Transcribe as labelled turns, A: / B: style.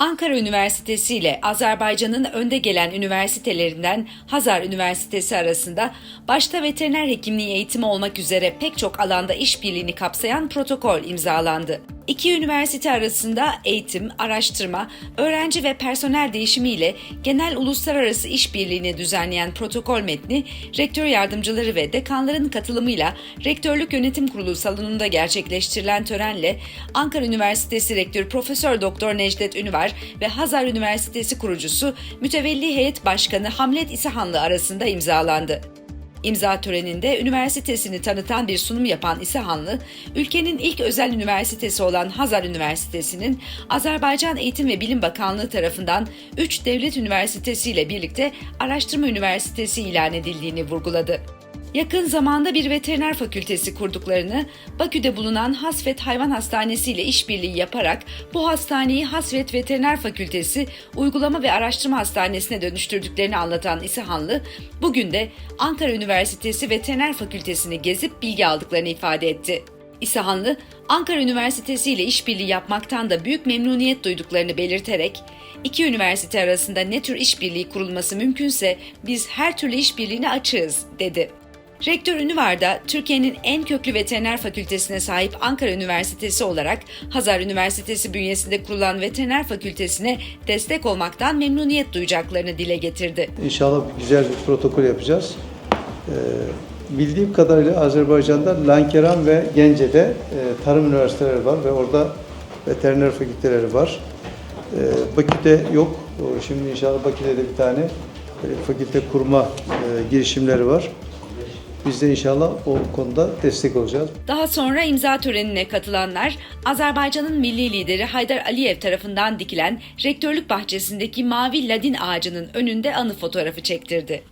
A: Ankara Üniversitesi ile Azerbaycan'ın önde gelen üniversitelerinden Hazar Üniversitesi arasında başta veteriner hekimliği eğitimi olmak üzere pek çok alanda işbirliğini kapsayan protokol imzalandı. İki üniversite arasında eğitim, araştırma, öğrenci ve personel değişimiyle genel uluslararası işbirliğini düzenleyen protokol metni, rektör yardımcıları ve dekanların katılımıyla Rektörlük Yönetim Kurulu salonunda gerçekleştirilen törenle Ankara Üniversitesi Rektörü Profesör Doktor Necdet Ünvar ve Hazar Üniversitesi kurucusu Mütevelli Heyet Başkanı Hamlet İsahanlı arasında imzalandı. İmza töreninde üniversitesini tanıtan bir sunum yapan İsahanlı, ülkenin ilk özel üniversitesi olan Hazar Üniversitesi'nin Azerbaycan Eğitim ve Bilim Bakanlığı tarafından 3 devlet üniversitesi ile birlikte araştırma üniversitesi ilan edildiğini vurguladı. Yakın zamanda bir veteriner fakültesi kurduklarını, Bakü'de bulunan Hasvet Hayvan Hastanesi ile işbirliği yaparak bu hastaneyi Hasvet Veteriner Fakültesi Uygulama ve Araştırma Hastanesi'ne dönüştürdüklerini anlatan İsahanlı, bugün de Ankara Üniversitesi Veteriner Fakültesini gezip bilgi aldıklarını ifade etti. İsahanlı, Ankara Üniversitesi ile işbirliği yapmaktan da büyük memnuniyet duyduklarını belirterek, iki üniversite arasında ne tür işbirliği kurulması mümkünse biz her türlü işbirliğine açığız, dedi. Rektör Ünüvar'da Türkiye'nin en köklü veteriner fakültesine sahip Ankara Üniversitesi olarak Hazar Üniversitesi bünyesinde kurulan veteriner fakültesine destek olmaktan memnuniyet duyacaklarını dile getirdi.
B: İnşallah güzel bir protokol yapacağız. Ee, bildiğim kadarıyla Azerbaycan'da Lankeran ve Gence'de e, tarım üniversiteleri var ve orada veteriner fakülteleri var. Ee, Bakü'de yok. Şimdi inşallah Bakü'de de bir tane fakülte kurma e, girişimleri var. Biz de inşallah o konuda destek olacağız.
A: Daha sonra imza törenine katılanlar Azerbaycan'ın milli lideri Haydar Aliyev tarafından dikilen rektörlük bahçesindeki mavi ladin ağacının önünde anı fotoğrafı çektirdi.